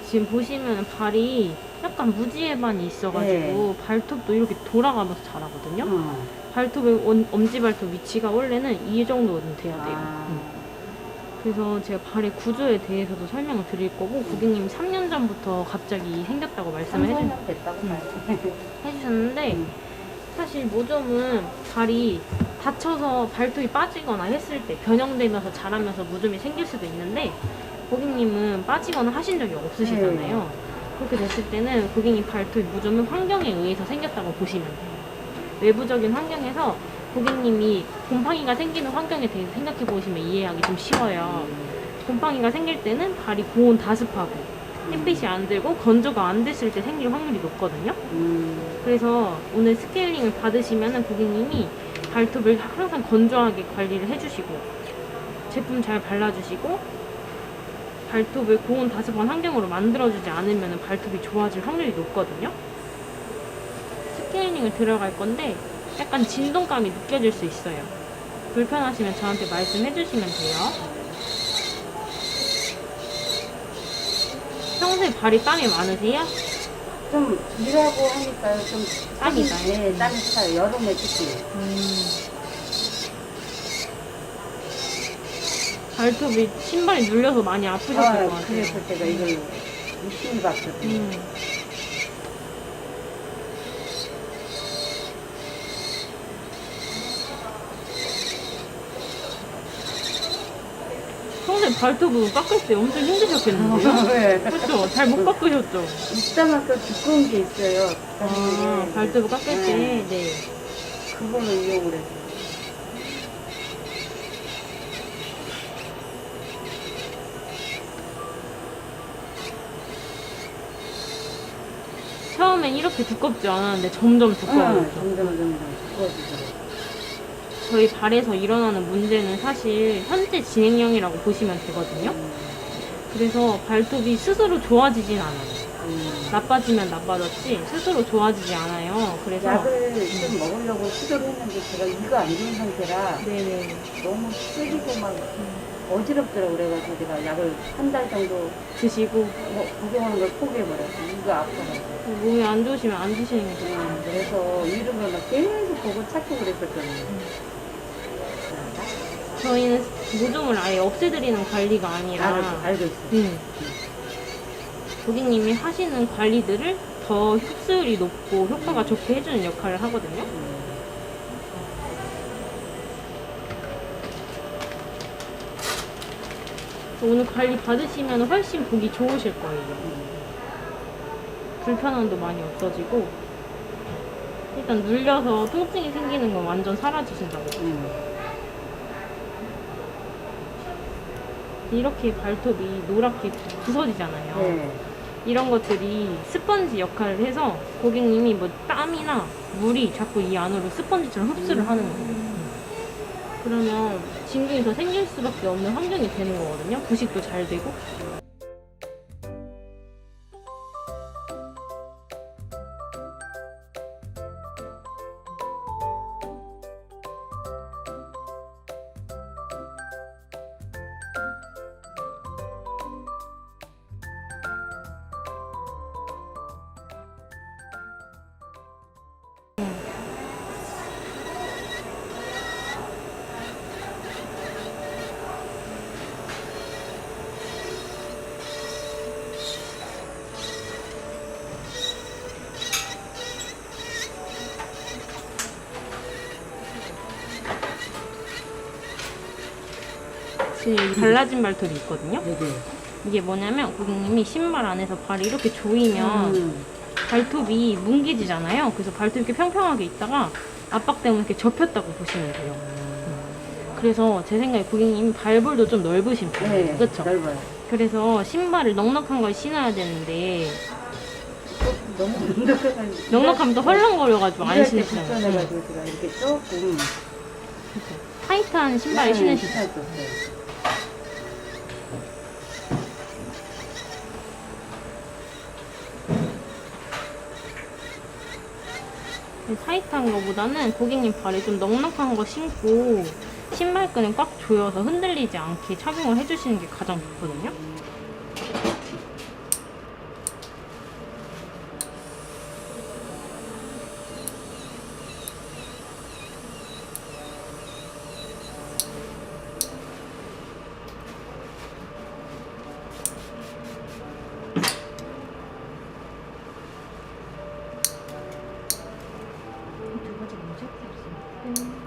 지금 보시면 발이 약간 무지해반이 있어가지고 발톱도 이렇게 돌아가면서 자라거든요. 어. 발톱의 원- 엄지발톱 위치가 원래는 이 정도는 돼야 돼요. 아. 음. 그래서 제가 발의 구조에 대해서도 설명을 드릴 거고 고객님이 3년 전부터 갑자기 생겼다고 말씀을 해주, 3년 됐다고 음. 봐야지. 해주셨는데 음. 사실 모점은 발이 다쳐서 발톱이 빠지거나 했을 때 변형되면서 자라면서 무좀이 생길 수도 있는데 고객님은 빠지거나 하신 적이 없으시잖아요. 그렇게 됐을 때는 고객님 발톱 무좀은 환경에 의해서 생겼다고 보시면 돼요. 외부적인 환경에서 고객님이 곰팡이가 생기는 환경에 대해서 생각해 보시면 이해하기 좀 쉬워요. 곰팡이가 생길 때는 발이 고온 다습하고 햇빛이 안 들고 건조가 안 됐을 때 생길 확률이 높거든요. 음. 그래서 오늘 스케일링을 받으시면 고객님이 발톱을 항상 건조하게 관리를 해주시고 제품 잘 발라주시고 발톱을 고온 다습한 환경으로 만들어주지 않으면 발톱이 좋아질 확률이 높거든요. 스케일링을 들어갈 건데 약간 진동감이 느껴질 수 있어요. 불편하시면 저한테 말씀해 주시면 돼요. 평소에 발이 땀이 많으세요? 좀 일하고 하니까 좀 땀이 나요? 네, 땀이 차요. 여름에 특히. 발톱이 신발이 눌려서 많이 아프셨을 아, 것 같아요. 그래서 제가 이걸 열심히 봤거든요. 음. 평소에 발톱을 깎을 때 엄청 힘드셨겠는데요? 네. 그렇죠? 잘 못 깎으셨죠? 이따만큼 두꺼운 게 있어요. 아, 네. 발톱을 깎을 때, 네. 네. 그걸로 이용을 해서. 처음엔 이렇게 두껍지 않았는데 점점 응, 두꺼워졌죠. 점점 점점 두꺼워지더라고요. 저희 발에서 일어나는 문제는 사실 현재 진행형이라고 보시면 되거든요. 그래서 발톱이 스스로 좋아지진 않아요. 음. 나빠지면 나빠졌지 스스로 좋아지지 않아요. 그래서 약을 좀 먹으려고 시도를 했는데 제가 이가 안 좋은 상태라 네네 너무 쓰리고 막 어지럽더라고 그래가지고 제가 약을 한 달 정도 드시고 뭐 구경하는 걸 포기해버렸어요. 이가 아파가지고. 몸이 안 좋으시면 안 드시는 게 좋아요. 음, 그래서 이런 걸막 계속 보고 찾고 그랬었거든요. 저희는 모종을 아예 없애드리는 관리가 아니라 알고, 알고 있어요. 음, 고객님이 하시는 관리들을 더 흡수율이 높고 효과가 좋게 해주는 역할을 하거든요. 그래서 오늘 관리 받으시면 훨씬 보기 좋으실 거예요. 불편함도 많이 없어지고 일단 눌려서 통증이 생기는 건 완전 사라지신다고. 음. 이렇게 발톱이 노랗게 부서지잖아요. 네. 이런 것들이 스펀지 역할을 해서 고객님이 뭐 땀이나 물이 자꾸 이 안으로 스펀지처럼 흡수를 하는 거예요. 그러면 진균이 더 생길 수밖에 없는 환경이 되는 거거든요. 부식도 잘 되고. 여기 갈라진 발톱이 있거든요. 네네. 이게 뭐냐면 고객님이 신발 안에서 발이 이렇게 조이면 음. 발톱이 뭉개지잖아요. 그래서 발톱이 이렇게 평평하게 있다가 압박 때문에 이렇게 접혔다고 보시면 돼요. 그래서 제 생각에 고객님 발볼도 좀 넓으신 편이에요. 네. 그렇죠? 넓어요. 그래서 신발을 넉넉한 걸 신어야 되는데 또 너무 넉넉하면 넉넉하면 또 헐렁거려가지고 안 신으시잖아요. 네. 불편해가지고 제가 이렇게 조금 타이트한 신발을 네, 신으시죠. 신었었어요. 타이트한 거보다는 고객님 발에 좀 넉넉한 거 신고 신발끈을 꽉 조여서 흔들리지 않게 착용을 해주시는 게 가장 좋거든요. Bye.